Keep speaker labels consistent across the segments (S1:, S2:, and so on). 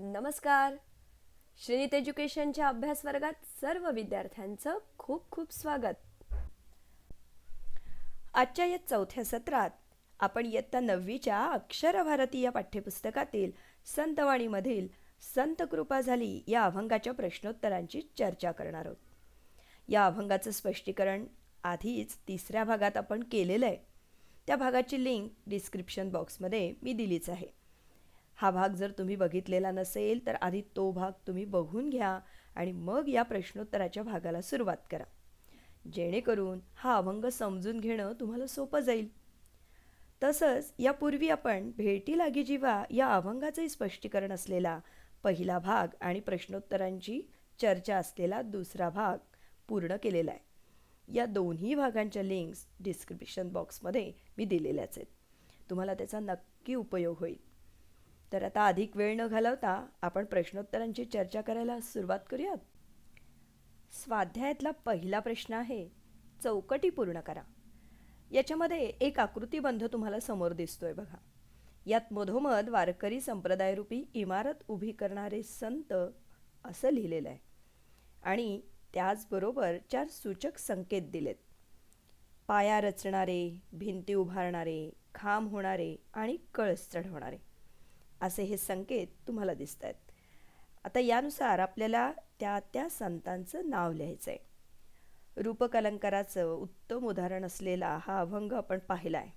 S1: नमस्कार. श्रीनित एज्युकेशनच्या अभ्यास वर्गात सर्व विद्यार्थ्यांचं खूप खूप स्वागत. आजच्या या चौथ्या सत्रात आपण इयत्ता नववीच्या अक्षर भारती या पाठ्यपुस्तकातील संतवाणीमधील संत कृपा झाली या अभंगाच्या प्रश्नोत्तरांची चर्चा करणार आहोत. या अभंगाचं स्पष्टीकरण आधीच तिसऱ्या भागात आपण केलेलं आहे. त्या भागाची लिंक डिस्क्रिप्शन बॉक्समध्ये मी दिलीच आहे. हा भाग जर तुम्ही बघितलेला नसेल तर आधी तो भाग तुम्ही बघून घ्या आणि मग या प्रश्नोत्तराच्या भागाला सुरुवात करा. जेणेकरून हा अभंग समजून घेणं तुम्हाला सोपं जाईल. तसंच यापूर्वी आपण भेटी लागी जीवा या अभंगाचंही स्पष्टीकरण असलेला पहिला भाग आणि प्रश्नोत्तरांची चर्चा असलेला दुसरा भाग पूर्ण केलेला आहे. या दोन्ही भागांच्या लिंक्स डिस्क्रिप्शन बॉक्समध्ये मी दिलेल्याच आहेत. तुम्हाला त्याचा नक्की उपयोग होईल. तर आता अधिक वेळ न घालवता आपण प्रश्नोत्तरांची चर्चा करायला सुरुवात करूयात. स्वाध्यायातला पहिला प्रश्न आहे चौकटी पूर्ण करा. याच्यामध्ये एक आकृतीबंध तुम्हाला समोर दिसतोय बघा. यात मधोमध वारकरी संप्रदायरूपी इमारत उभी करणारे संत असं लिहिलेलं आहे. आणि त्याचबरोबर चार सूचक संकेत दिलेत. पाया रचणारे भिंती उभारणारे खांब होणारे आणि कळस चढवणारे. असे हे संकेत तुम्हाला दिसत आहेत आता यानुसार आपल्याला त्या त्या संतांचं नाव लिहायचं आहे रूपकलंकाराचं उत्तम उदाहरण असलेला हा अभंग आपण पाहिला आहे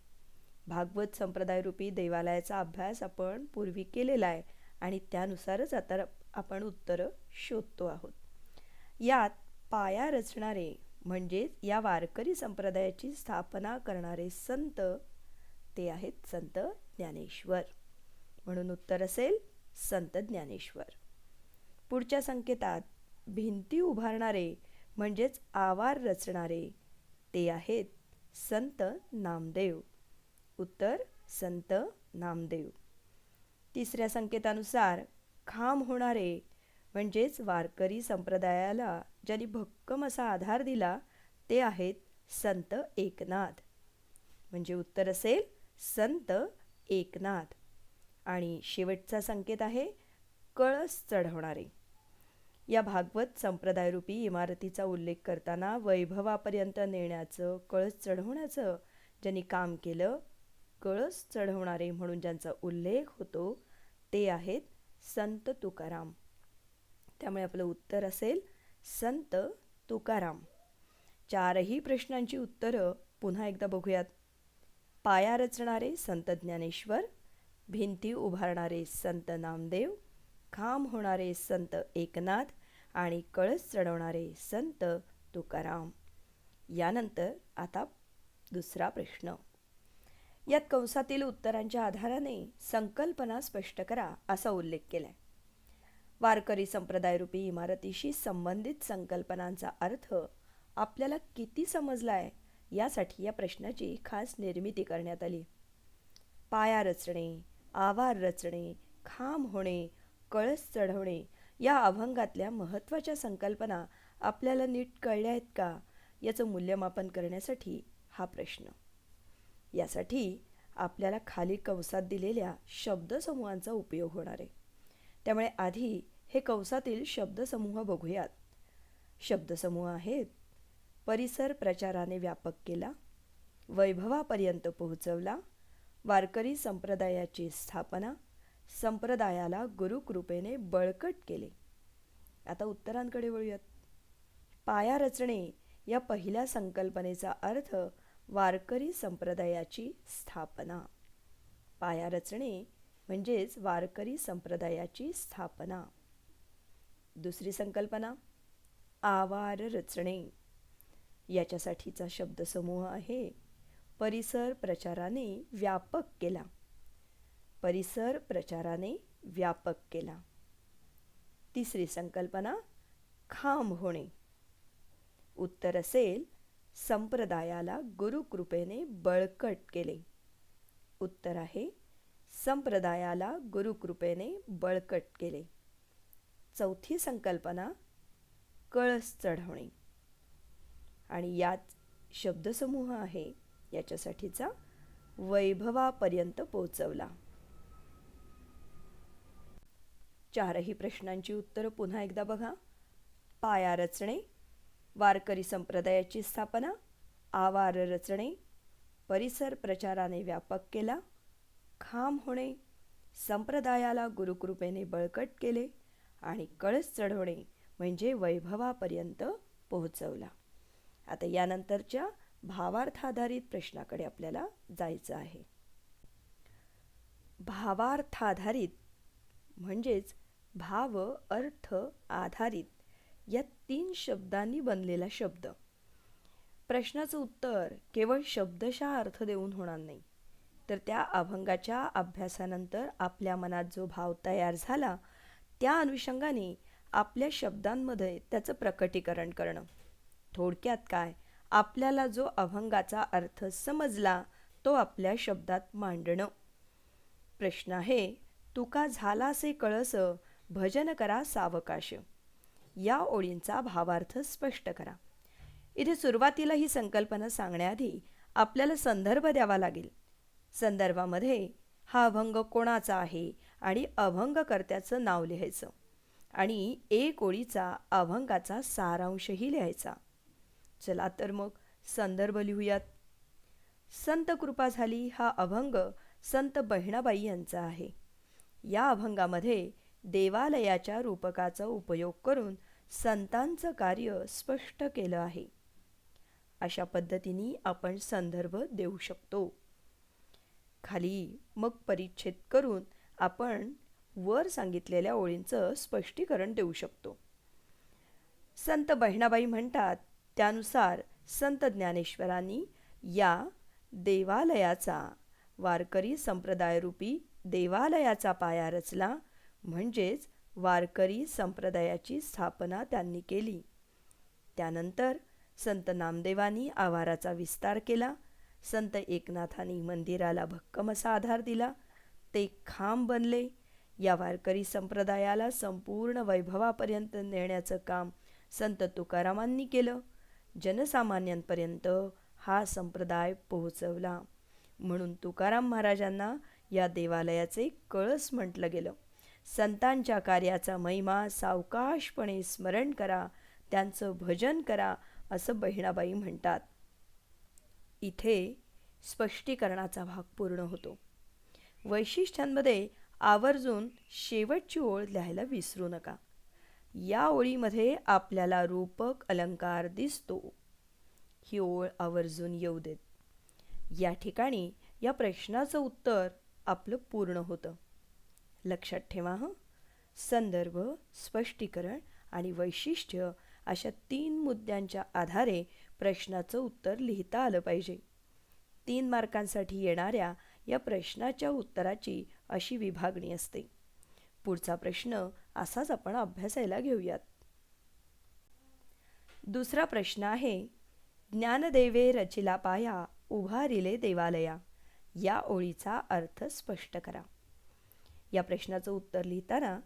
S1: भागवत संप्रदायरूपी देवालयाचा अभ्यास आपण पूर्वी केलेला आहे आणि त्यानुसारच आता आपण उत्तरं शोधतो आहोत. यात पाया रचणारे म्हणजेच या वारकरी संप्रदायाची स्थापना करणारे संत ते आहेत संत ज्ञानेश्वर. म्हणून उत्तर असेल संत ज्ञानेश्वर. पुढच्या संकेतात भिंती उभारणारे म्हणजेच आवार रचणारे ते आहेत संत नामदेव. उत्तर संत नामदेव. तिसऱ्या संकेतानुसार खाम होणारे म्हणजेच वारकरी संप्रदायाला ज्यांनी भक्कम असा आधार दिला ते आहेत संत एकनाथ. म्हणजे उत्तर असेल संत एकनाथ. आणि शेवटचा संकेत आहे कळस चढवणारे. या भागवत संप्रदायरूपी इमारतीचा उल्लेख करताना वैभवापर्यंत नेण्याचं कळस चढवण्याचं ज्यांनी काम केलं कळस चढवणारे म्हणून ज्यांचा उल्लेख होतो ते आहेत संत तुकाराम. त्यामुळे आपलं उत्तर असेल संत तुकाराम. चारही प्रश्नांची उत्तरं पुन्हा एकदा बघूयात. पाया रचणारे संत ज्ञानेश्वर भिंती उभारणारे संत नामदेव खांब होणारे संत एकनाथ आणि कळस चढवणारे संत तुकाराम. यानंतर आता दुसरा प्रश्न. यात कंसातील उत्तरांच्या आधाराने संकल्पना स्पष्ट करा असा उल्लेख केलाय. वारकरी संप्रदायरूपी इमारतीशी संबंधित संकल्पनांचा अर्थ आपल्याला किती समजलाय यासाठी या प्रश्नाची खास निर्मिती करण्यात आली. पाया रचणे आवार रचणे खांब होणे कळस चढवणे या अभंगातल्या महत्त्वाच्या संकल्पना आपल्याला नीट कळल्या आहेत का? याचं मूल्यमापन करण्यासाठी हा प्रश्न. यासाठी आपल्याला खाली कंसात दिलेल्या शब्दसमूहांचा उपयोग होणार आहे. त्यामुळे आधी हे कंसातील शब्दसमूह बघूयात. शब्दसमूह आहेत परिसर प्रचाराने व्यापक केला वैभवापर्यंत पोहोचवला वारकरी संप्रदायाची स्थापना संप्रदायाला गुरुकृपेने बळकट केले. आता उत्तरांकडे वळूयात. पाया रचणे या पहिल्या संकल्पनेचा अर्थ वारकरी संप्रदायाची स्थापना. पाया रचणे म्हणजेच वारकरी संप्रदायाची स्थापना. दुसरी संकल्पना आवार रचणे. याच्यासाठीचा शब्दसमूह आहे. परिसर प्रचाराने व्यापक केला. परिसर प्रचाराने व्यापक केला. तिसरी संकल्पना खांब होणे. उत्तर असेल संप्रदायाला गुरुकृपेने बळकट केले. उत्तर आहे संप्रदायाला गुरुकृपेने बळकट केले. चौथी संकल्पना कळस चढवणे. आणि यात शब्दसमूह आहे. याच्यासाठीचा वैभवापर्यंत पोचवला चारही प्रश्नांची उत्तरं पुन्हा एकदा बघा. पाया रचणे वारकरी संप्रदायाची स्थापना आवार रचणे परिसर प्रचाराने व्यापक केला खांब होणे संप्रदायाला गुरुकृपेने बळकट केले आणि कळस चढवणे म्हणजे वैभवापर्यंत पोहोचवला. आता यानंतरच्या भावार्थाधारित प्रश्नाकडे आपल्याला जायचं आहे. भावार्थाधारित म्हणजेच भाव अर्थ आधारित या तीन शब्दांनी बनलेला शब्द. प्रश्नाचं उत्तर केवळ शब्दशः अर्थ देऊन होणार नाही तर त्या अभंगाच्या अभ्यासानंतर आपल्या मनात जो भाव तयार झाला त्या अनुषंगाने आपल्या शब्दांमध्ये त्याचं प्रकटीकरण करणं. थोडक्यात काय? आपल्याला जो अभंगाचा अर्थ समजला तो आपल्या शब्दात मांडणं. प्रश्न आहे तुका झालासे कळस भजन करा सावकाश. या ओळींचा भावार्थ स्पष्ट करा. इथे सुरुवातीला ही संकल्पना सांगण्याआधी आपल्याला संदर्भ द्यावा लागेल. संदर्भामध्ये हा अभंग कोणाचा आहे आणि अभंगकर्त्याचं नाव लिहायचं आणि एक ओळीचा अभंगाचा सारांशही लिहायचा. चला तर मग संदर्भ लिहूयात. संत कृपा झाली हा अभंग संत बहिणाबाई यांचा आहे. या अभंगामध्ये देवालयाच्या रूपकाचा उपयोग करून संतांचं कार्य स्पष्ट केलं आहे. अशा पद्धतीने आपण संदर्भ देऊ शकतो. खाली मग परिच्छेद करून आपण वर सांगितलेल्या ओळींचं स्पष्टीकरण देऊ शकतो. संत बहिणाबाई म्हणतात त्यानुसार संत ज्ञानेश्वरांनी या देवालयाचा वारकरी संप्रदायरूपी देवालयाचा पाया रचला. म्हणजेच वारकरी संप्रदायाची स्थापना त्यांनी केली. त्यानंतर संत नामदेवांनी आवाराचा विस्तार केला. संत एकनाथांनी मंदिराला भक्कम असा आधार दिला. ते खांब बनले. या वारकरी संप्रदायाला संपूर्ण वैभवापर्यंत नेण्याचं काम संत तुकारामांनी केलं. जनसामान्यांपर्यंत हा संप्रदाय पोहोचवला. म्हणून तुकाराम महाराजांना या देवालयाचे कळस म्हटलं गेलं. संतांच्या कार्याचा महिमा सावकाशपणे स्मरण करा त्यांचं भजन करा असं बहिणाबाई म्हणतात. इथे स्पष्टीकरणाचा भाग पूर्ण होतो. वैशिष्ट्यांमध्ये आवर्जून शेवटची ओळ लिहायला विसरू नका. या ओळीमध्ये आपल्याला रूपक अलंकार दिसतो. ही ओळ आवर्जून येऊ देत. या ठिकाणी या प्रश्नाचं उत्तर आपलं पूर्ण होतं. लक्षात ठेवा हं. संदर्भ स्पष्टीकरण आणि वैशिष्ट्य अशा तीन मुद्द्यांच्या आधारे प्रश्नाचं उत्तर लिहिता आलं पाहिजे. तीन मार्कांसाठी येणाऱ्या या प्रश्नाच्या उत्तराची अशी विभागणी असते. पुढचा प्रश्न असाच आपण अभ्यासायला घेऊयात. दुसरा प्रश्न आहे ज्ञानदेवे रचिला पाया उभारिले देवालया. या ओळीचा अर्थ स्पष्ट करा. या प्रश्नाचं उत्तर लिहिताना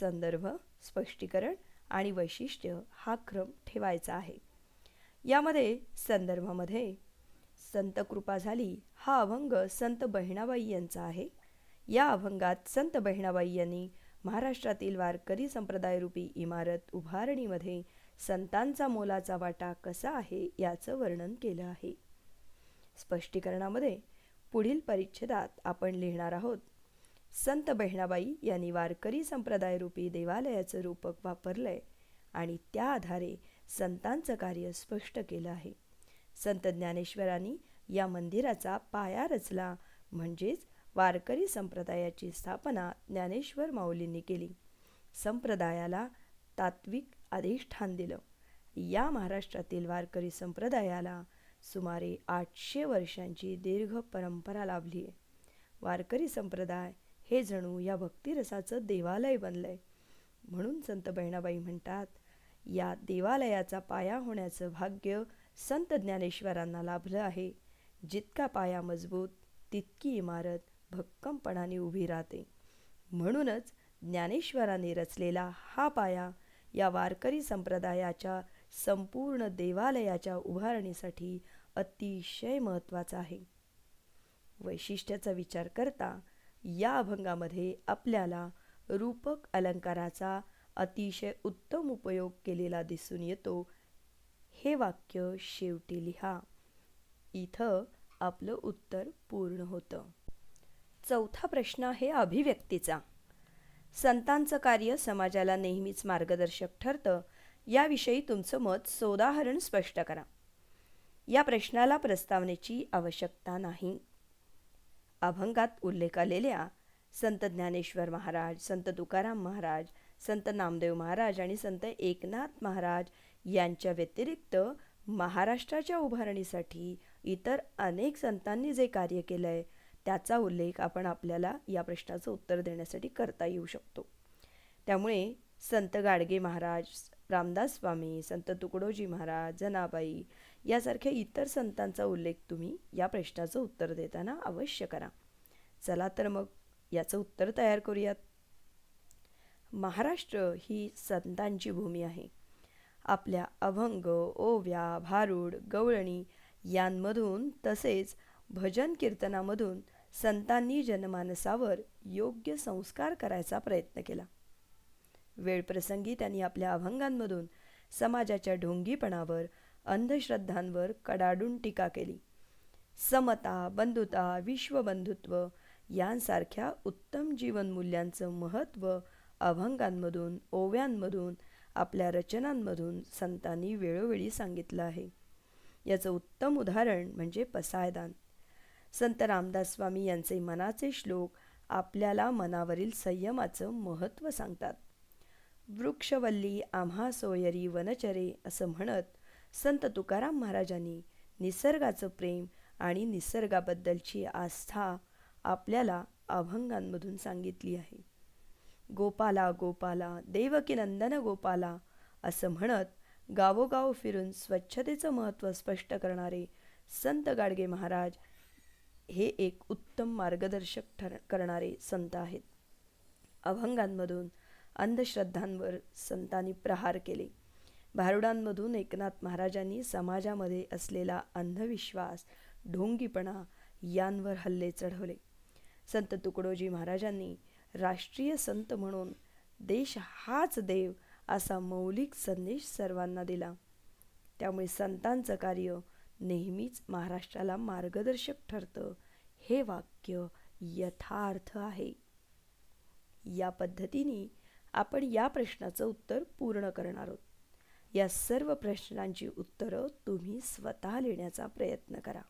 S1: संदर्भ स्पष्टीकरण आणि वैशिष्ट्य हा क्रम ठेवायचा आहे. यामध्ये संदर्भामध्ये संत कृपा झाली हा अभंग संत बहिणाबाई यांचा आहे. या अभंगात संत बहिणाबाई यांनी महाराष्ट्रातील वारकरी संप्रदायरूपी इमारत उभारणीमध्ये संतांचा मोलाचा वाटा कसा आहे याचं वर्णन केलं आहे. स्पष्टीकरणामध्ये पुढील परिच्छेदात आपण लिहिणार आहोत संत बहिणाबाई यांनी वारकरी संप्रदायरूपी देवालयाचं रूपक वापरलंय आणि त्या आधारे संतांचं कार्य स्पष्ट केलं आहे. संत ज्ञानेश्वरांनी या मंदिराचा पाया रचला म्हणजेच वारकरी संप्रदायाची स्थापना ज्ञानेश्वर माऊलींनी केली. संप्रदायाला तात्विक अधिष्ठान दिलं. या महाराष्ट्रातील वारकरी संप्रदायाला सुमारे आठशे वर्षांची दीर्घ परंपरा लाभली आहे वारकरी संप्रदाय हे जणू या भक्तिरसाचं देवालय बनलंय. म्हणून संत बहिणाबाई म्हणतात या देवालयाचा पाया होण्याचं भाग्य संत ज्ञानेश्वरांना लाभलं आहे. जितका पाया मजबूत तितकी इमारत भक्कमपणाने उभी राहते. म्हणूनच ज्ञानेश्वरांनी रचलेला हा पाया या वारकरी संप्रदायाच्या संपूर्ण देवालयाच्या उभारणीसाठी अतिशय महत्त्वाचा आहे. वैशिष्ट्याचा विचार करता या अभंगामध्ये आपल्याला रूपक अलंकाराचा अतिशय उत्तम उपयोग केलेला दिसून येतो. हे वाक्य शेवटी लिहा. इथं आपलं उत्तर पूर्ण होतं. चौथा प्रश्न आहे अभिव्यक्तीचा. संतांचं कार्य समाजाला नेहमीच मार्गदर्शक ठरतं याविषयी तुमचं मत सोदाहरण स्पष्ट करा. या प्रश्नाला प्रस्तावनेची आवश्यकता नाही. अभंगात उल्लेख आलेल्या संत ज्ञानेश्वर महाराज संत तुकाराम महाराज संत नामदेव महाराज आणि संत एकनाथ महाराज यांच्या व्यतिरिक्त महाराष्ट्राच्या उभारणीसाठी इतर अनेक संतांनी जे कार्य केलं आहे त्याचा उल्लेख आपण आपल्याला या प्रश्नाचं उत्तर देण्यासाठी करता येऊ शकतो. त्यामुळे संत गाडगे महाराज रामदास स्वामी संत तुकडोजी महाराज जनाबाई यासारख्या इतर संतांचा उल्लेख तुम्ही या प्रश्नाचं उत्तर देताना अवश्य करा. चला तर मग याचं उत्तर तयार करूयात. महाराष्ट्र ही संतांची भूमी आहे. आपल्या अभंग ओव्या भारूड गवळणी यांमधून तसेच भजन कीर्तनामधून संतांनी जनमानसावर योग्य संस्कार करायचा प्रयत्न केला. वेळप्रसंगी त्यांनी आपल्या अभंगांमधून समाजाच्या ढोंगीपणावर अंधश्रद्धांवर कडाडून टीका केली. समता बंधुता विश्वबंधुत्व यांसारख्या उत्तम जीवनमूल्यांचं महत्त्व अभंगांमधून ओव्यांमधून आपल्या रचनांमधून संतांनी वेळोवेळी सांगितलं आहे. याचं उत्तम उदाहरण म्हणजे पसायदान. संत रामदास स्वामी यांचे मनाचे श्लोक आपल्याला मनावरील संयमाचं महत्त्व सांगतात. वृक्षवल्ली आम्हा सोयरी वनचरे असं म्हणत संत तुकाराम महाराजांनी निसर्गाचं प्रेम आणि निसर्गाबद्दलची आस्था आपल्याला अभंगांमधून सांगितली आहे. गोपाला गोपाला देवकीनंदन गोपाला असं म्हणत गावोगाव फिरून स्वच्छतेचं महत्त्व स्पष्ट करणारे संत गाडगे महाराज हे एक उत्तम मार्गदर्शक ठर करणारे संत आहेत. अभंगांमधून अंधश्रद्धांवर संतांनी प्रहार केले. भारुडांमधून एकनाथ महाराजांनी समाजामध्ये असलेला अंधविश्वास ढोंगीपणा यांवर हल्ले चढवले. संत तुकडोजी महाराजांनी राष्ट्रीय संत म्हणून देश हाच देव असा मौलिक संदेश सर्वांना दिला. त्यामुळे संतांचं कार्य नेहमीच महाराष्ट्राला मार्गदर्शक ठरतं. हे वाक्य यथार्थ आहे. या पद्धतीने आपण या प्रश्नाचं उत्तर पूर्ण करणार आहोत. या सर्व प्रश्नांची उत्तरं तुम्ही स्वतः लिहिण्याचा प्रयत्न करा.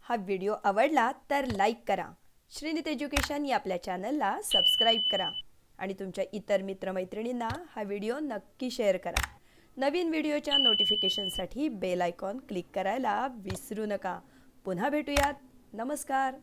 S1: हा व्हिडिओ आवडला तर लाईक करा. श्रीनित एज्युकेशन या आपल्या चॅनलला सबस्क्राईब करा. आणि तुमच्या इतर मित्रमैत्रिणींना हा व्हिडिओ नक्की शेअर करा. नवीन व्हिडिओच्या नोटिफिकेशनसाठी बेल आयकॉन क्लिक करायला विसरू नका. पुन्हा भेटूयात. नमस्कार.